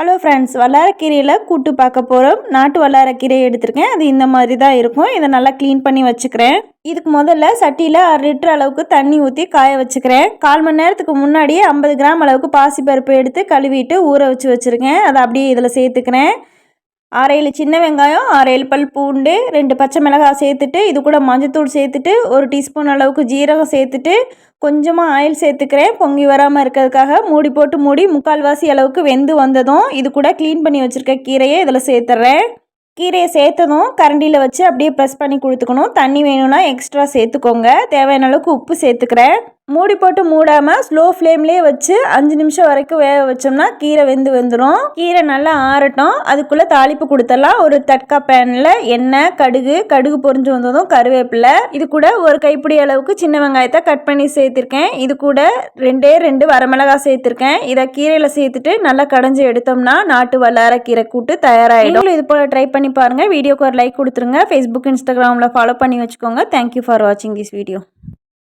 Hello friends வல்லாரக்கீரையில் கூட்டு பார்க்க போகிறோம் நாட்டு வல்லாரக்கீரையை எடுத்திருக்கேன். அது இந்த மாதிரி தான் இருக்கும். இதை நல்லா க்ளீன் பண்ணி வச்சுக்கிறேன். இதுக்கு முதல்ல சட்டியில் அரை லிட்டர் அளவுக்கு தண்ணி ஊற்றி காய வச்சுக்கிறேன். கால் மணி நேரத்துக்கு முன்னாடியே ஐம்பது கிராம் அளவுக்கு பாசிப்பருப்பு எடுத்து கழுவிட்டு ஊற வச்சு வச்சுருக்கேன். அதை அப்படியே இதில் சேர்த்துக்கிறேன். ஆறேழு சின்ன வெங்காயம் ஆறேழு பல் பூண்டு ரெண்டு பச்சை மிளகாய் சேர்த்துட்டு இது கூட மஞ்சத்தூள் சேர்த்துட்டு ஒரு டீஸ்பூன் அளவுக்கு ஜீரகம் சேர்த்துட்டு கொஞ்சமாக ஆயில் சேர்த்துக்கிறேன். பொங்கி வராமல் இருக்கிறதுக்காக மூடி போட்டு மூடி முக்கால்வாசி அளவுக்கு வெந்து வந்ததும் இது கூட க்ளீன் பண்ணி வச்சுருக்க கீரையை இதில் சேர்த்துட்றேன் கீரையை சேர்த்ததும் கரண்டியில் வச்சு அப்படியே ப்ரெஸ் பண்ணி கொடுத்துக்கணும். தண்ணி வேணும்னா எக்ஸ்ட்ரா சேர்த்துக்கோங்க. தேவையான அளவுக்கு உப்பு சேர்த்துக்கிறேன். மூடி போட்டு மூடாமல் ஸ்லோ ஃப்ளேம்லேயே வச்சு அஞ்சு நிமிஷம் வரைக்கும் வேக வச்சோம்னா கீரை வெந்து வந்துடும் கீரை நல்லா ஆறட்டும். அதுக்குள்ளே தாளிப்பு கொடுத்துடலாம் ஒரு தட்கா பேனில் எண்ணெய் கடுகு கடுகு பொரிஞ்சு வந்ததும் கருவேப்பிலை. இது கூட ஒரு கைப்பிடி அளவுக்கு சின்ன வெங்காயத்தை கட் பண்ணி சேர்த்துருக்கேன். இது கூட ரெண்டே ரெண்டு வரமிளகாய் சேர்த்துருக்கேன். இதை கீரையில் சேர்த்துட்டு நல்லா கடைஞ்சி எடுத்தோம்னா நாட்டு வல்லார கீரை கூட்டு தயாராகிடும் இது போல் ட்ரை பண்ணி பாருங்கள் வீடியோக்கு ஒரு லைக் கொடுத்துருங்க. ஃபேஸ்புக் இன்ஸ்டாகிராமில் ஃபாலோ பண்ணி வச்சுக்கோங்க. தேங்க்யூ ஃபார் வாட்சிங் திஸ் வீடியோ